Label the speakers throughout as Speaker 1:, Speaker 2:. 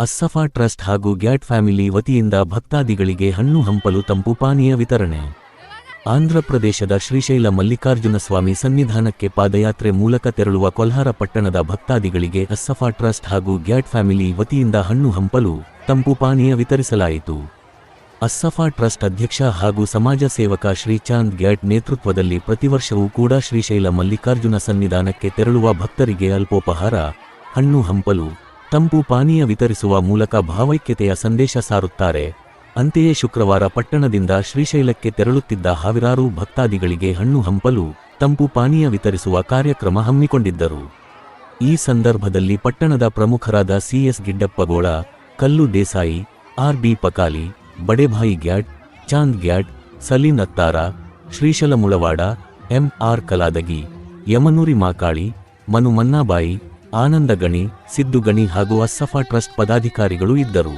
Speaker 1: ಅಸ್ಸಫಾ trust ಹಾಗೂ ಗ್ಯಾಟ್ family ವತಿಯಿಂದ ಭಕ್ತಾದಿಗಳಿಗೆ ಹಣ್ಣು ಹಂಪಲು ತಂಪು ಪಾನೀಯ ವಿತರಣೆ. ಆಂಧ್ರಪ್ರದೇಶದ ಶ್ರೀಶೈಲ ಮಲ್ಲಿಕಾರ್ಜುನ ಸ್ವಾಮಿ ಸನ್ನಿಧಾನಕ್ಕೆ ಪಾದಯಾತ್ರೆ ಮೂಲಕ ತೆರಳುವ ಕೊಲ್ಹಾರ ಪಟ್ಟಣದ ಭಕ್ತಾದಿಗಳಿಗೆ ಅಸ್ಸಫಾ ಟ್ರಸ್ಟ್ ಹಾಗೂ ಗ್ಯಾಟ್ ಫ್ಯಾಮಿಲಿ ವತಿಯಿಂದ ಹಣ್ಣು ಹಂಪಲು ತಂಪು ಪಾನೀಯ ವಿತರಿಸಲಾಯಿತು. ಅಸ್ಸಫಾ ಟ್ರಸ್ಟ್ ಅಧ್ಯಕ್ಷ ಹಾಗೂ ಸಮಾಜ ಸೇವಕ ಶ್ರೀಚಾಂದ್ ಗ್ಯಾಟ್ ನೇತೃತ್ವದಲ್ಲಿ ಪ್ರತಿವರ್ಷವೂ ಕೂಡ ಶ್ರೀಶೈಲ ಮಲ್ಲಿಕಾರ್ಜುನ ಸನ್ನಿಧಾನಕ್ಕೆ ತೆರಳುವ ಭಕ್ತರಿಗೆ ಅಲ್ಪೋಪಹಾರ, ಹಣ್ಣು ಹಂಪಲು ತಂಪು ಪಾನೀಯ ವಿತರಿಸುವ ಮೂಲಕ ಭಾವೈಕ್ಯತೆಯ ಸಂದೇಶ ಸಾರುತ್ತಾರೆ. ಅಂತೆಯೇ ಶುಕ್ರವಾರ ಪಟ್ಟಣದಿಂದ ಶ್ರೀಶೈಲಕ್ಕೆ ತೆರಳುತ್ತಿದ್ದ ಸಾವಿರಾರು ಭಕ್ತಾದಿಗಳಿಗೆ ಹಣ್ಣು ಹಂಪಲು, ತಂಪು ಪಾನೀಯ ವಿತರಿಸುವ ಕಾರ್ಯಕ್ರಮ ಹಮ್ಮಿಕೊಂಡಿದ್ದರು. ಈ ಸಂದರ್ಭದಲ್ಲಿ ಪಟ್ಟಣದ ಪ್ರಮುಖರಾದ C S Giddappagol, Kallu Desai, R B Pakali, Badebhai Gyat, Chand Gyat, Saleen Attar, Shrishail Mulawad, M R Kaladagi, Yamanuri Makali, Manu Mannabai Ananda Gani, Siddu Gani ಹಾಗೂ ಅಸ್ಸಫಾ ಟ್ರಸ್ಟ್ ಪದಾಧಿಕಾರಿಗಳು ಇದ್ದರು.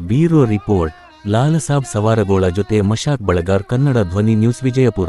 Speaker 1: ಬ್ಯೂರೋ ರಿಪೋರ್ಟ್, ಲಾಲಸಾಬ್ ಸವಾರಗೋಳ ಜೊತೆ ಮಶಾಕ್ ಬಳಗಾರ್ ಕನ್ನಡ ಧ್ವನಿ ನ್ಯೂಸ್ ವಿಜಯಪುರ.